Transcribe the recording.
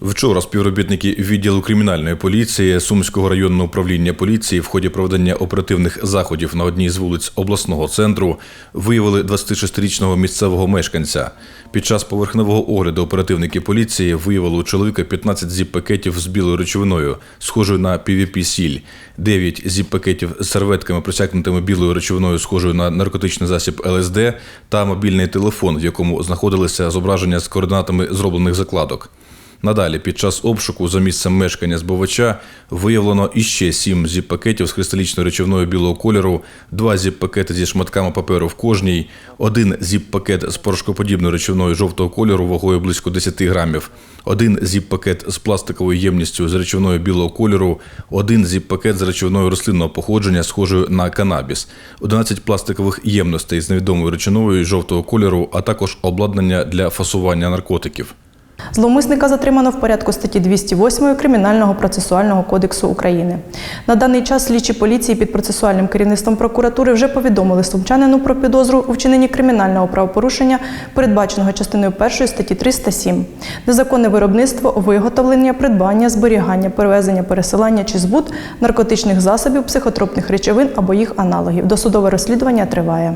Вчора співробітники відділу кримінальної поліції Сумського районного управління поліції в ході проведення оперативних заходів на одній з вулиць обласного центру виявили 26-річного місцевого мешканця. Під час поверхневого огляду оперативники поліції виявили у чоловіка 15 зіп-пакетів з білою речовиною, схожою на PVP-сіль, 9 зіп-пакетів з серветками, просякнутими білою речовиною, схожою на наркотичний засіб ЛСД, та мобільний телефон, в якому знаходилися зображення з координатами зроблених закладок. Надалі, під час обшуку за місцем мешкання збувача виявлено іще сім зіп-пакетів з кристалічною речовиною білого кольору, два зіп-пакети зі шматками паперу в кожній, один зіп-пакет з порошкоподібною речовиною жовтого кольору вагою близько 10 грамів, один зіп-пакет з пластиковою ємністю з речовиною білого кольору, один зіп-пакет з речовиною рослинного походження, схожою на канабіс, 11 пластикових ємностей з невідомою речовиною жовтого кольору, а також обладнання для фасування наркотиків. Зловмисника затримано в порядку статті 208 Кримінального процесуального кодексу України. На даний час слідчі поліції під процесуальним керівництвом прокуратури вже повідомили сумчанину про підозру у вчиненні кримінального правопорушення, передбаченого частиною 1 статті 307. Незаконне виробництво, виготовлення, придбання, зберігання, перевезення, пересилання чи збут наркотичних засобів, психотропних речовин або їх аналогів. Досудове розслідування триває.